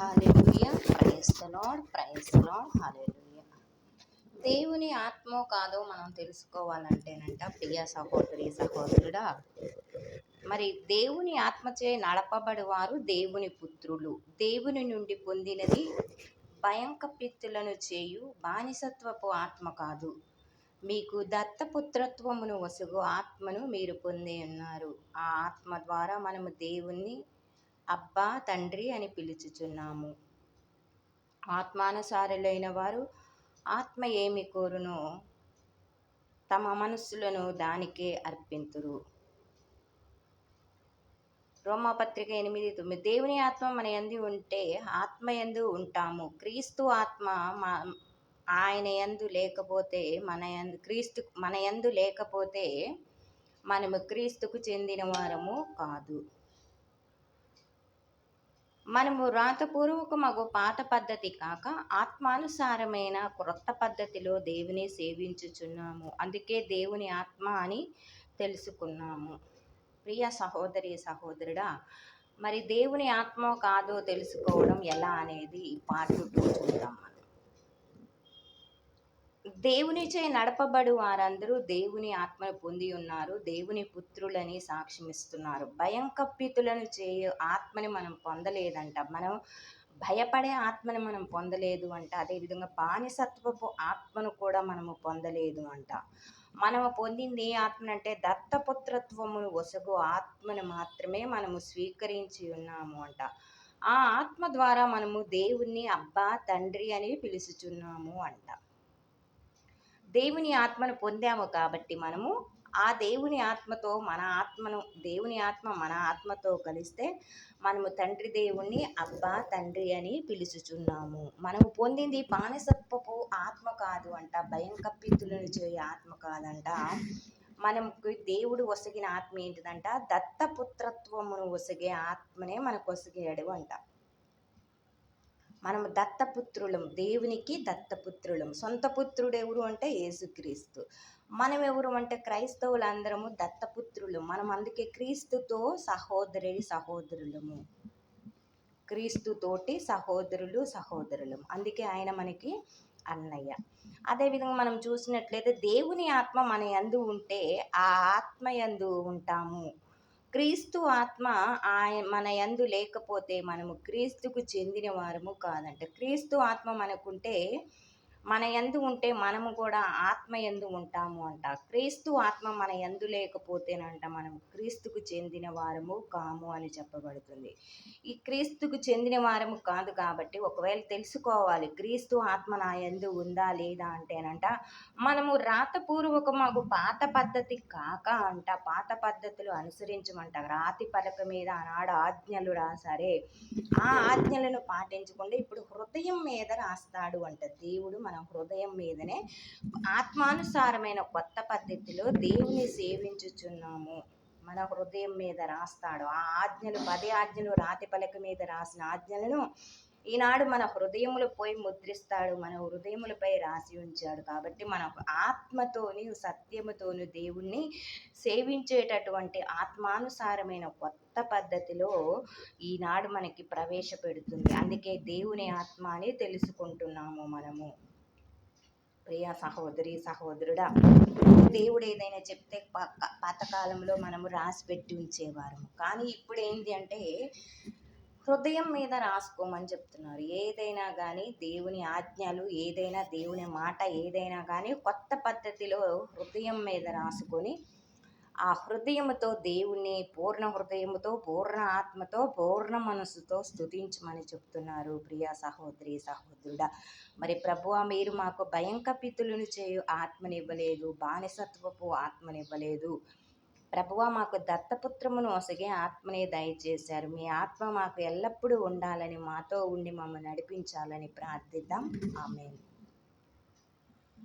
Hallelujah praise the Lord praise దేవుని ఆత్మో కాదో మనం తెలుసుకోవాలంటేనంట ప్రియ సహోదరి సహోదరుడా. మరి దేవుని ఆత్మచే నడపబడివారు దేవుని పుత్రులు. దేవుని నుండి పొందినది భయంకపిత్తులను చేయు బానిసత్వపు ఆత్మ కాదు. మీకు దత్తపుత్రత్వమును వసుగు ఆత్మను మీరు పొంది ఉన్నారు. ఆ ఆత్మ ద్వారా మనము దేవుణ్ణి అబ్బా తండ్రి అని పిలుచుచున్నాము. ఆత్మానుసారులైన వారు ఆత్మ ఏమి కోరునో తమ మనస్సులను దానికే అర్పింతురు. రోమాపత్రిక ఎనిమిది తొమ్మిది. దేవుని ఆత్మ మన ఎందు ఉంటే ఆత్మ ఎందు ఉంటాము. క్రీస్తు ఆత్మ మా ఆయన ఎందు లేకపోతే మన ఎందు క్రీస్తు మన ఎందు లేకపోతే మనము క్రీస్తుకు చెందిన వారము కాదు. మనము మగో పాత పద్ధతి కాక ఆత్మానుసారమైన క్రొత్త పద్ధతిలో దేవుని సేవించుచున్నాము. అందుకే దేవుని ఆత్మ అని తెలుసుకున్నాము. ప్రియ సహోదరి సహోదరుడా మరి దేవుని ఆత్మ కాదో తెలుసుకోవడం ఎలా అనేది పార్ట్ టూ చూద్దాం. దేవునిచే నడపబడు వారందరూ దేవుని ఆత్మను పొంది ఉన్నారు. దేవుని పుత్రులని సాక్ష్యమిస్తున్నారు భయం కప్పితులను చేయ ఆత్మని మనం పొందలేదంట. మనం భయపడే ఆత్మని మనం పొందలేదు అంట. అదేవిధంగా బానిసత్వపు ఆత్మను కూడా మనము పొందలేదు అంట. మనము పొందింది ఏ ఆత్మనంటే దత్తపుత్రత్వమును ఒసగు ఆత్మను మాత్రమే మనము స్వీకరించి ఉన్నాము అంట. ఆ ఆత్మ ద్వారా మనము దేవుణ్ణి అబ్బా తండ్రి అని పిలుచుచున్నాము అంట. దేవుని ఆత్మను పొందాము కాబట్టి మనము ఆ దేవుని ఆత్మతో మన ఆత్మను దేవుని ఆత్మ మన ఆత్మతో కలిస్తే మనము తండ్రి దేవుణ్ణి అబ్బా తండ్రి అని పిలుచుచున్నాము. మనము పొందింది బానిసత్వపు ఆత్మ కాదు అంట భయం కప్పితులను చేయ ఆత్మ కాదంట. మనకు దేవుడు ఒసగిన ఆత్మ ఏంటిదంట? దత్తపుత్రత్వమును వసగే ఆత్మనే మనకు వసగాడు అంట. మనము దత్తపుత్రులం దేవునికి దత్తపుత్రులం. సొంత పుత్రుడు ఎవరు అంటే యేసుక్రీస్తు. మనం ఎవరు అంటే క్రైస్తవులందరము దత్తపుత్రులు. మనం అందుకే క్రీస్తుతో సహోదరి సహోదరులము. క్రీస్తుతోటి సహోదరులు సహోదరులం. అందుకే ఆయన మనకి అన్నయ్య. అదేవిధంగా మనం చూసినట్లయితే దేవుని ఆత్మ మన యందు ఉంటే ఆ ఆత్మ యందు ఉంటాము. క్రీస్తు ఆత్మ ఆయన మన యందు లేకపోతే మనము క్రీస్తుకు చెందిన వారము కాదంట. క్రీస్తు ఆత్మ మనకుంటే మన ఎందు ఉంటే మనము కూడా ఆత్మ ఎందు ఉంటాము అంట. క్రీస్తు ఆత్మ మన ఎందు లేకపోతేనంట మనం క్రీస్తుకు చెందిన వారము కాము అని చెప్పబడుతుంది. ఈ క్రీస్తుకు చెందిన వారము కాదు కాబట్టి ఒకవేళ తెలుసుకోవాలి క్రీస్తు ఆత్మ నా ఎందు ఉందా లేదా అంటేనంట మనము రాతపూర్వక మాకు పాత పద్ధతి కాక అంట పాత పద్ధతులు అనుసరించమంట. రాతి పలక మీద ఆనాడు ఆజ్ఞలు రాసారే ఆ ఆజ్ఞలను పాటించకుండా ఇప్పుడు హృదయం మీద రాస్తాడు అంట దేవుడు మన హృదయం మీదనే ఆత్మానుసారమైన కొత్త పద్ధతిలో దేవుని సేవించుచున్నాము. మన హృదయం మీద రాస్తాడు. ఆ ఆజ్ఞలు పది ఆజ్ఞలు రాతి పలక మీద రాసిన ఆజ్ఞలను ఈనాడు మన హృదయములు పోయి ముద్రిస్తాడు. మన హృదయములపై రాసి ఉంచాడు. కాబట్టి మన ఆత్మతోని సత్యముతోని దేవుణ్ణి సేవించేటటువంటి ఆత్మానుసారమైన కొత్త పద్ధతిలో ఈనాడు మనకి ప్రవేశపెడుతుంది. అందుకే దేవుని ఆత్మ అని తెలుసుకుంటున్నాము మనము. ప్రియ సహోదరి సహోదరుడా దేవుడు ఏదైనా చెప్తే పాతకాలంలో మనము రాసి పెట్టి ఉంచేవారము. కానీ ఇప్పుడు ఏంటి అంటే హృదయం మీద రాసుకోమని చెప్తున్నారు. ఏదైనా కానీ దేవుని ఆజ్ఞలు ఏదైనా దేవుని మాట ఏదైనా కానీ కొత్త పద్ధతిలో హృదయం మీద రాసుకొని ఆ హృదయముతో దేవుణ్ణి పూర్ణ హృదయముతో పూర్ణ ఆత్మతో పూర్ణ మనసుతో స్థుతించమని చెప్తున్నారు ప్రియా సహోదరి సహోదరుడా. మరి ప్రభువ మీరు మాకు భయంకపితులను చేయు ఆత్మనివ్వలేదు బానిసత్వపు ఆత్మనివ్వలేదు. ప్రభువ మాకు దత్తపుత్రమును ఒసగే ఆత్మనే దయచేశారు. మీ ఆత్మ మాకు ఎల్లప్పుడూ ఉండాలని మాతో ఉండి మమ్మల్ని నడిపించాలని ప్రార్థిద్దాం. ఆమెను.